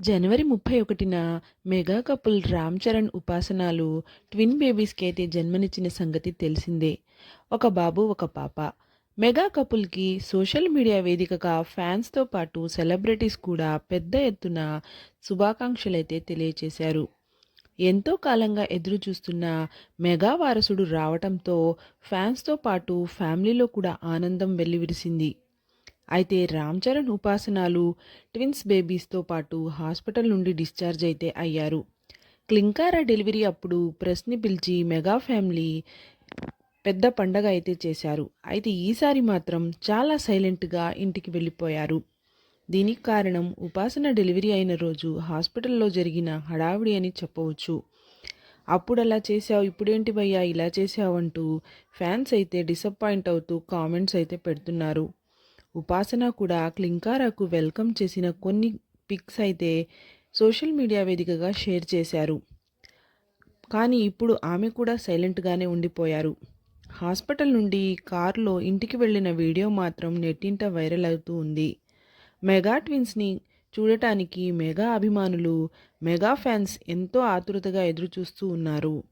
జనవరి ముప్పై ఒకటిన mega couple Ram Charan ఉపాసనాలు ట్విన్ బేబీస్కి అయితే జన్మనిచ్చిన సంగతి తెలిసిందే. ఒక బాబు ఒక పాప. మెగా కపుల్కి సోషల్ మీడియా వేదికగా ఫ్యాన్స్తో పాటు సెలబ్రిటీస్ కూడా పెద్ద ఎత్తున శుభాకాంక్షలైతే తెలియచేశారు. ఎంతో కాలంగా ఎదురు చూస్తున్న మెగా వారసుడు రావటంతో ఫ్యాన్స్తో పాటు ఫ్యామిలీలో కూడా ఆనందం వెల్లివిరిసింది. అయితే రామ్ చరణ్ ఉపాసనాలు ట్విన్స్ బేబీస్తో పాటు హాస్పిటల్ నుండి డిశ్చార్జ్ అయితే అయ్యారు. క్లింకారా డెలివరీ అప్పుడు ప్రెస్ని పిలిచి మెగా ఫ్యామిలీ పెద్ద పండగ అయితే చేశారు. అయితే ఈసారి మాత్రం చాలా సైలెంట్గా ఇంటికి వెళ్ళిపోయారు. దీనికి కారణం ఉపాసన డెలివరీ అయిన రోజు హాస్పిటల్లో జరిగిన హడావిడి అని చెప్పవచ్చు. అప్పుడు అలా చేసావు ఇప్పుడేంటి భయ్యా ఇలా చేసావంటూ ఫ్యాన్స్ అయితే డిసప్పాయింట్ అవుతూ కామెంట్స్ అయితే పెడుతున్నారు. ఉపాసన కూడా క్లింకారాకు వెల్కమ్ చేసిన కొన్ని పిక్స్ అయితే సోషల్ మీడియా వేదికగా షేర్ చేశారు. కానీ ఇప్పుడు ఆమె కూడా సైలెంట్గానే ఉండిపోయారు. హాస్పిటల్ నుండి కారులో ఇంటికి వెళ్ళిన వీడియో మాత్రం నెట్టింట వైరల్ అవుతూ ఉంది. మెగా ట్విన్స్ని చూడటానికి మెగా అభిమానులు మెగా ఫ్యాన్స్ ఎంతో ఆతురతగా ఎదురుచూస్తూ ఉన్నారు.